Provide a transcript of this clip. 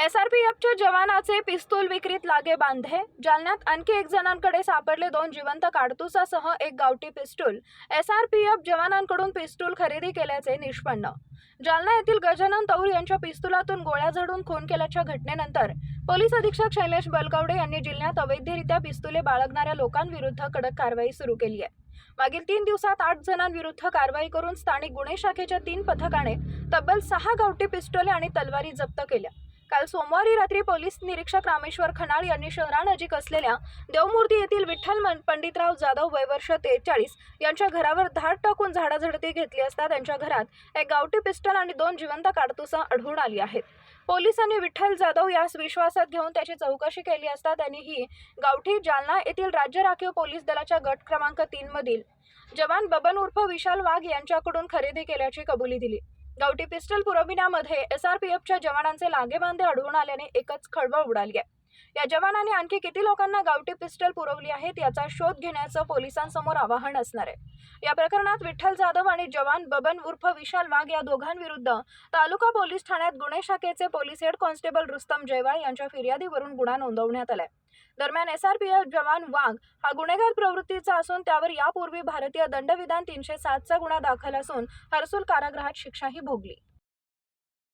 एसआरपीएफच्या जवानाचे पिस्तूल विक्रीत लागे बांधे. जालन्यात आणखी एक जणांकडे सापडले दोन जिवंत काडतुसासह एक गावठी पिस्तूल. एसआरपीएफ जवानांकडून पिस्तूल खरेदी केल्याचे निष्पन्न. जालना येथील गजानन तौर यांच्या पिस्तुलातून गोळ्या झाडून खून केल्याच्या घटनेनंतर पोलीस अधीक्षक शैलेश बलकवडे यांनी जिल्ह्यात अवैधरित्या पिस्तुले बाळगणाऱ्या लोकांविरुद्ध कडक कारवाई सुरू केली आहे. मागील तीन दिवसात आठ जणांविरुद्ध कारवाई करून स्थानिक गुन्हे शाखेच्या तीन पथकाने तब्बल सहा गावठी पिस्तोले आणि तलवारी जप्त केल्या. काल सोमवारी रात्री पोलीस निरीक्षक रामेश्वर खनाळ यांनी शहरानजीक असलेल्या देवमूर्ती येथील विठ्ठल पंडितराव जाधव वय वर्ष तेचाळीस यांच्या घरावर धाड टाकून झाडाझडती घेतली असता त्यांच्या घरात एक गावठी पिस्टल आणि दोन जिवंत काडतुसं आढळून आली आहेत. पोलिसांनी विठ्ठल जाधव यास विश्वासात घेऊन त्याची चौकशी केली असता त्यांनी ही गावठी जालना येथील राज्य राखीव पोलीस दलाच्या गट क्रमांक तीन मधील जवान बबन उर्फ विशाल वाघ यांच्याकडून खरेदी केल्याची कबुली दिली. गावठी पिस्टल पुरविण्यामध्ये एसआरपीएफच्या जवानांचे लागेबांधे आढळून आल्याने एकच खळबळ उडाली आहे. या जवानांनी आणखी किती लोकांना गावठी पिस्टल पुरवली आहेत याचा शोध घेण्याचं पोलिसांसमोर आवाहन असणार आहे. या प्रकरणात विठ्ठल जाधव आणि जवान बबन उर्फ विशाल वाघ या दोघांविरुद्ध तालुका पोलीस ठाण्यात गुन्हे शाखेचे police head constable Rustam Jaiwal यांच्या फिर्यादीवरून गुन्हा नोंदवण्यात आलाय. दरम्यान एसआरपीएफ जवान वाघ हा गुन्हेगार प्रवृत्तीचा असून त्यावर यापूर्वी भारतीय दंडविधान तीनशे सातचा गुन्हा दाखल असून हर्सुल कारागृहात शिक्षाही भोगली.